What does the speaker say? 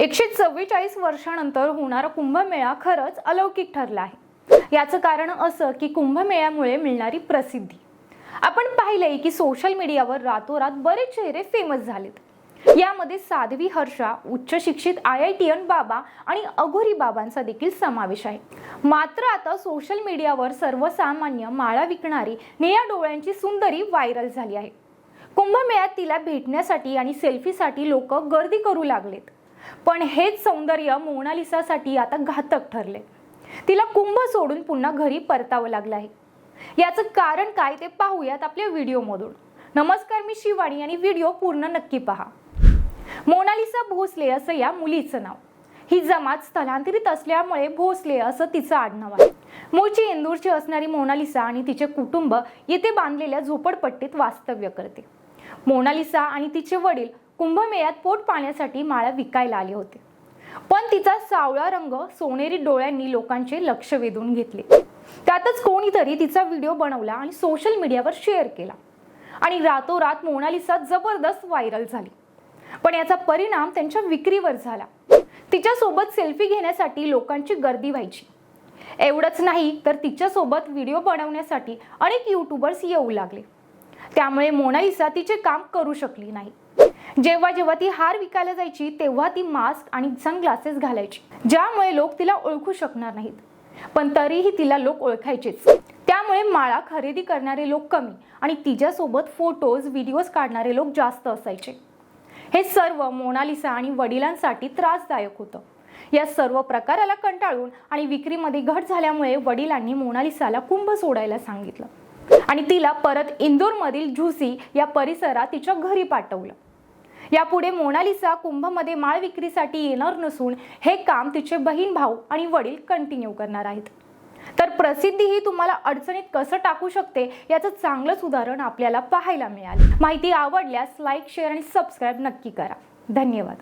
एकशे चव्वेचाळीस वर्षानंतर होणारा कुंभमेळा खरंच अलौकिक ठरला आहे. याचं कारण असं की कुंभमेळ्यामुळे मिळणारी प्रसिद्धी. आपण पाहिलंय की सोशल मीडियावर रातोरात बरेच चेहरे फेमस झालेत. यामध्ये साध्वी हर्षा उच्च शिक्षित आय आय टी एन बाबा आणि अघोरी बाबांचा देखील समावेश आहे. मात्र आता सोशल मीडियावर सर्वसामान्य माळा विकणारी निळ्या डोळ्यांची सुंदरी व्हायरल झाली आहे. कुंभमेळ्यात तिला भेटण्यासाठी आणि सेल्फीसाठी लोक गर्दी करू लागलेत. पण हेच सौंदर्य मोनालिसासाठी आता घातक ठरले. तिला कुंभ सोडून पुन्हा घरी परतावं लागलं आहे. याचं कारण काय ते पाहूयात आपल्या व्हिडिओमधून. नमस्कार मी शिवाणी आणि व्हिडिओ पूर्ण नक्की पहा. मोनालिसा भोसले असं या मुलीचं नाव. ही जमात स्थलांतरित असल्यामुळे भोसले असं तिचं आडनाव आहे. मूळची इंदूरची असणारी मोनालिसा आणि तिचे कुटुंब येथे बांधलेल्या झोपडपट्टीत वास्तव्य करते. मोनालिसा आणि तिचे वडील कुंभमेळ्यात पोट पाण्यासाठी माळा विकायला आले होते. पण तिचा सावळा रंग सोनेरी डोळ्यांनी लोकांचे लक्ष वेधून घेतले. त्यातच कोणीतरी तिचा व्हिडिओ बनवला आणि सोशल मीडियावर शेअर केला. आणि रातोरात मोनालिसा जबरदस्त व्हायरल झाली. पण याचा परिणाम त्यांच्या विक्रीवर झाला. तिच्यासोबत सेल्फी घेण्यासाठी लोकांची गर्दी व्हायची. एवढंच नाही तर तिच्यासोबत व्हिडिओ बनवण्यासाठी अनेक युट्यूबर्स येऊ लागले. त्यामुळे मोनालिसा तिचे काम करू शकली नाही. जेव्हा जेव्हा ती हार विकायला जायची तेव्हा ती मास्क आणि सनग्लासेस घालायची. ज्यामुळे लोक तिला ओळखू शकणार नाहीत. पण तरीही तिला लोक ओळखायचेच. त्यामुळे माळा खरेदी करणारे लोक कमी आणि तिच्यासोबत फोटोज व्हिडिओज काढणारे लोक जास्त असायचे. हे सर्व मोनालिसा आणि वडिलांसाठी त्रासदायक होतं. या सर्व प्रकाराला कंटाळून आणि विक्रीमध्ये घट झाल्यामुळे वडिलांनी मोनालिसाला कुंभ सोडायला सांगितलं. आणि तिला परत इंदोरमधील झुसी या परिसरात तिच्या घरी पाठवलं. यापुढे मोनालिसा कुंभमध्ये माळ विक्रीसाठी येणार नसून हे काम तिचे बहीण भाऊ आणि वडील कंटिन्यू करणार आहेत. तर प्रसिद्धी ही तुम्हाला अडचणीत कसं टाकू शकते याचं चांगलंच उदाहरण आपल्याला पाहायला मिळालं. माहिती आवडल्यास लाईक शेअर आणि सबस्क्राईब नक्की करा. धन्यवाद.